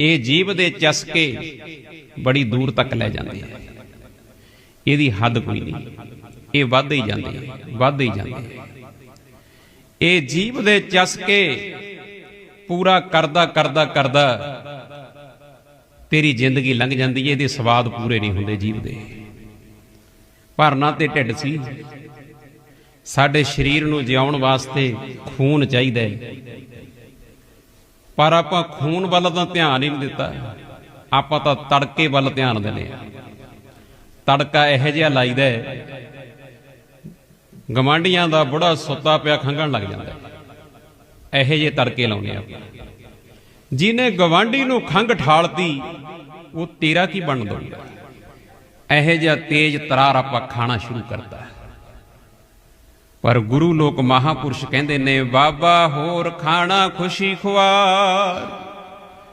ਇਹ ਜੀਭ ਦੇ ਚਸਕੇ ਬੜੀ ਦੂਰ ਤੱਕ ਲੈ ਜਾਂਦੇ ਆ ਇਹਦੀ ਹੱਦ ਕੋਈ ਨਹੀਂ। ਇਹ ਵੱਧ ਹੀ ਜਾਂਦੀ ਹੈ ਵੱਧ ਹੀ ਜਾਂਦੀ ਹੈ। ਇਹ ਜੀਭ ਦੇ ਚਸਕੇ ਪੂਰਾ ਕਰਦਾ ਕਰਦਾ ਕਰਦਾ ਤੇਰੀ ਜ਼ਿੰਦਗੀ ਲੰਘ ਜਾਂਦੀ ਹੈ, ਇਹਦੇ ਸਵਾਦ ਪੂਰੇ ਨਹੀਂ ਹੁੰਦੇ ਜੀਵ ਦੇ। ਭਰਨਾ ਤੇ ਢਿੱਡ ਸੀ। ਸਾਡੇ ਸਰੀਰ ਨੂੰ ਜਿਉਣ ਵਾਸਤੇ ਖੂਨ ਚਾਹੀਦਾ ਹੈ। ਪਰ ਆਪਾਂ ਖੂਨ ਵੱਲ ਤਾਂ ਧਿਆਨ ਹੀ ਨਹੀਂ ਦਿੱਤਾ। ਆਪਾਂ ਤਾਂ ਤੜਕੇ ਵੱਲ ਧਿਆਨ ਦਿੰਦੇ ਆ ਤੜਕਾ ਇਹੋ ਜਿਹਾ ਲਾਈਦਾ ਹੈ। ਗਵਾਂਡੀਆਂ ਦਾ ਬੁੜਾ ਸੁੱਤਾ ਪਿਆ ਖੰਗਣ ਲੱਗ ਜਾਂਦਾ ਇਹੋ ਜਿਹੇ ਤੜਕੇ ਲਾਉਨੇ ਆਪਾਂ। ਜਿਹਨੇ ਗਵਾਂਡੀ ਨੂੰ ਖੰਗ ਠਾਲਤੀ, ਉਹ ਤੇਰਾ ਕੀ ਬਣ ਦਊਗਾ ਇਹੋ ਜਿਹਾ ਤੇਜ ਤਰਾਰ ਆਪਾਂ ਖਾਣਾ ਸ਼ੁਰੂ ਕਰਦਾ ਪਰ ਗੁਰੂ ਲੋਕ ਮਹਾਪੁਰਸ਼ ਕਹਿੰਦੇ ਨੇ ਬਾਬਾ ਹੋਰ ਖਾਣਾ ਖੁਸ਼ੀ ਖੁਆਰ।